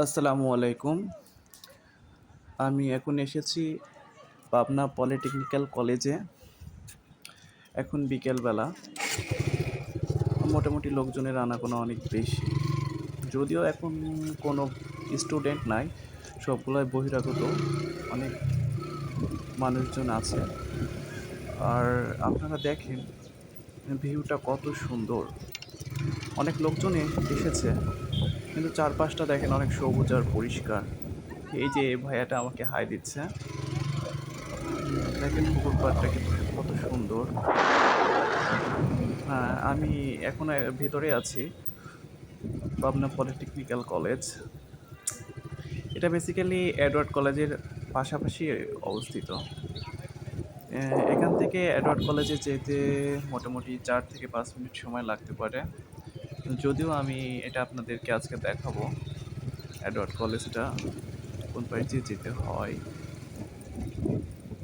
আসসালামু আলাইকুম। আমি এখন এসেছি পাবনা পলিটেকনিক্যাল কলেজে। এখন বিকেলবেলা। মোটামুটি লোকজনের আনাগোনা অনেক বেশি। যদিও এখন কোনো স্টুডেন্ট নাই, সবগুলোই বহিরাগত, অনেক মানুষজন আছে। আর আপনারা দেখেন, ভিউটা কত সুন্দর। অনেক লোকজন এসেছে। কিন্তু চারপাশটা দেখেন অনেক সবুজ আর পরিষ্কার। এই যে ভাইয়াটা আমাকে হাই দিচ্ছে। দেখেন পুকুর পাড়টা কিন্তু কত সুন্দর। হ্যাঁ আমি এখন ভেতরে আছি। Pabna polytechnical college. এটা বেসিক্যালি অ্যাডওয়ার্ড কলেজের পাশাপাশি অবস্থিত। এখান থেকে অ্যাডওয়ার্ড কলেজে যেতে মোটামুটি চার থেকে পাঁচ মিনিট সময় লাগতে পারে। যদিও আমি এটা আপনাদেরকে আজকে দেখাবো অ্যাডওয়ার্ড কলেজটা কোন পাশে দিয়ে যেতে হয়।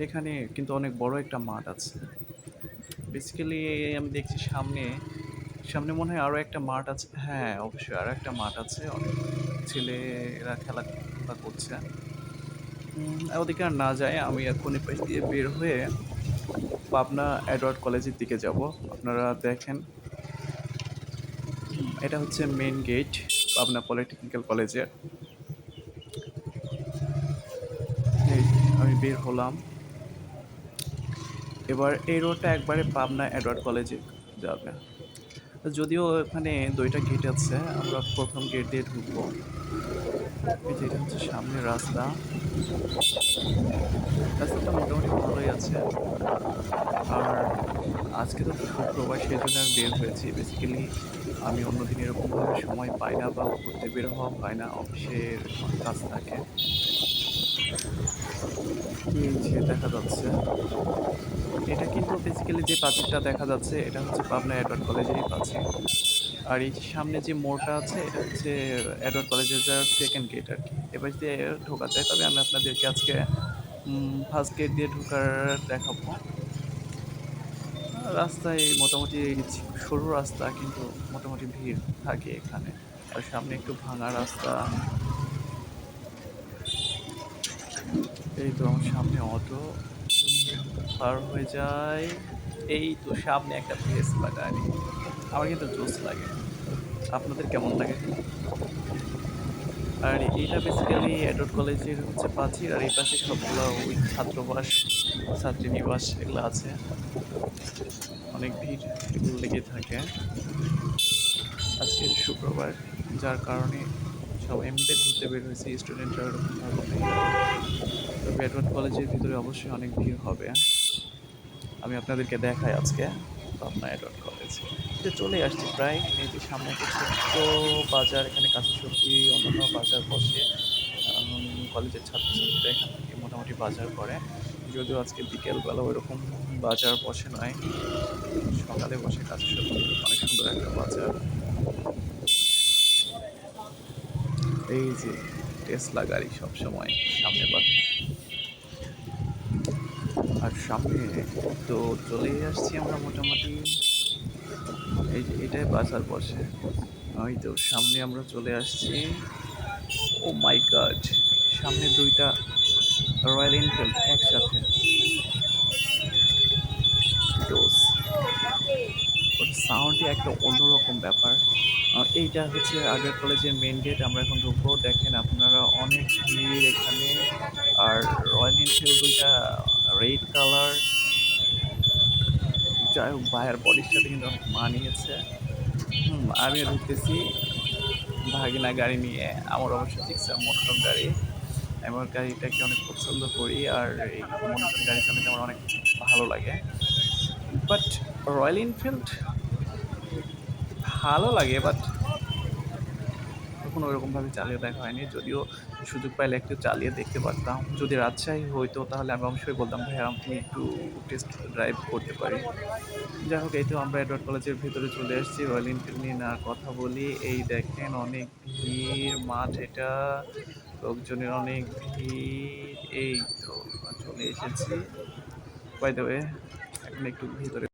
এখানে কিন্তু অনেক বড় একটা মাঠ আছে। বেসিক্যালি আমি দেখছি সামনে সামনে মনে হয় আরও একটা মাঠ আছে। হ্যাঁ অবশ্যই আরও একটা মাঠ আছে। অনেক ছেলেরা খেলা খেলা করছে ওদিকে আর না যায়, আমি এখন পাশ দিয়ে বের হয়ে পাবনা অ্যাডওয়ার্ড কলেজের দিকে যাব। আপনারা দেখেন এটা হচ্ছে মেন গেট পাবনা পলিটেকনিক্যাল কলেজের আমি বের হলাম। এবার এই রোডটা একবারে পাবনা এডওয়ার্ড কলেজে যাবে। যদিও এখানে দুইটা গেট আছে, আমরা প্রথম গেট দিয়ে ঢুকবো। এই যে এটা হচ্ছে সামনের রাস্তা। রাস্তাটা মোটামুটি ভালোই আছে। আর আজকে তো শুক্রবার, সেই জন্য আমি বের হয়েছি। বেসিক্যালি আমি অন্যদিন এরকমভাবে সময় পাই না বা ঘুরতে বের হওয়া হয় না অফিসের কাজ থাকে। দেখা যাচ্ছে। এটা কিন্তু বেসিক্যালি যে পাঁচিলটা দেখা যাচ্ছে, এটা হচ্ছে পাবনা অ্যাডওয়ার্ড কলেজেরই পাঁচিল। আর এই সামনে যে মোড়টা আছে, এটা হচ্ছে অ্যাডওয়ার্ড কলেজের যার সেকেন্ড গেট আর কি। এবার যদি ঢোকা যায়, তবে আমি আপনাদেরকে আজকে ফার্স্ট গেট দিয়ে ঢোকার দেখাবো। রাস্তায় মোটামুটি সরু রাস্তা, কিন্তু মোটামুটি ভিড় থাকে এখানে। আর সামনে একটু ভাঙা রাস্তা। এই তো আমার সামনে অটো পার হয়ে যায়। এই তো সামনে একটা ভেস লাগানি আমার কিন্তু জোস লাগে। আপনাদের কেমন লাগে? আর এইটা বেসিক্যালি অ্যাডোট কলেজের হচ্ছে প্রাচীর আর এই পাশে সবগুলো ওই ছাত্রবাস ছাত্রীনিবাস এগুলো আছে। অনেক ভিড় এগুলো লেগে থাকে। আজকে শুক্রবার, যার কারণে সব এমনিতে ঘুরতে বের হয়েছে স্টুডেন্টরা ওরকম ভাবে তবে এডওয়ার্ড কলেজের ভিতরে অবশ্যই অনেক ভিড় হবে। আমি আপনাদেরকে দেখাই আজকে পাবনা এডওয়ার্ড কলেজ যে চলে আসছি, প্রায় এই যে সামনে ছোট্ট বাজার, এখানে কাঁচা সবজি, অন্যান্য বাজার বসে কলেজের ছাত্রছাত্রীরা এখান থেকে মোটামুটি বাজার করে। যদিও আজকে বিকেলবেলা ওইরকম বাজার বসে নয়, সকালে বসে কাঁচা সবজি, অনেক সুন্দর একটা বাজার। এই যে টেসলা গাড়ি সবসময় সামনে বাঁধে আর সামনে তো চলেই আসছি আমরা মোটামুটি। এটাই বাজার বসে। ওই তো, সামনে আমরা চলে আসছি। ও মাই গড সামনে দুইটা রয়্যাল এনফিল্ড একসাথে। সাউন্ডই একটা অন্যরকম ব্যাপার। এইটা হচ্ছে আগের কলেজের মেন গেট আমরা এখন ঢুকবো। দেখেন আপনারা অনেক ভিড় এখানে। আর রয়্যাল এনফিল্ড দুইটা রেড কালার যাই হোক, ভাইয়ের বডির সাথে কিন্তু অনেক মানিয়েছে। আমি ঢুকতেছি। ভাগিনা গাড়ি নিয়ে, আমার অবশ্য জিক্সার মোটর গাড়ি। আমি আমার গাড়িটাকে অনেক পছন্দ করি আর এই মোটর গাড়ি চালাতে আমার অনেক ভালো লাগে। বাট রয়্যাল এনফিল্ড ভালো লাগে বাট কখনো ওরকমভাবে চালিয়ে দেখা হয়নি। যদিও সুযোগ পাইলে একটু চালিয়ে দেখতে পারতাম। যদি রাজশাহী হইতো তাহলে আমি অবশ্যই বলতাম ভাই আমি একটু টেস্ট ড্রাইভ করতে পারি। যাই হোক, এই তো আমরা এডওয়ার্ড কলেজের ভিতরে চলে এসেছি। রয়্যাল এনফিল্ড নিয়ে না কথা বলি। এই দেখেন অনেক ভিড়, মাঠ এটা, লোকজনের অনেক ভিড়। এই তো চলে এসেছি। বাই ওয়ে এখন একটু ভিতরে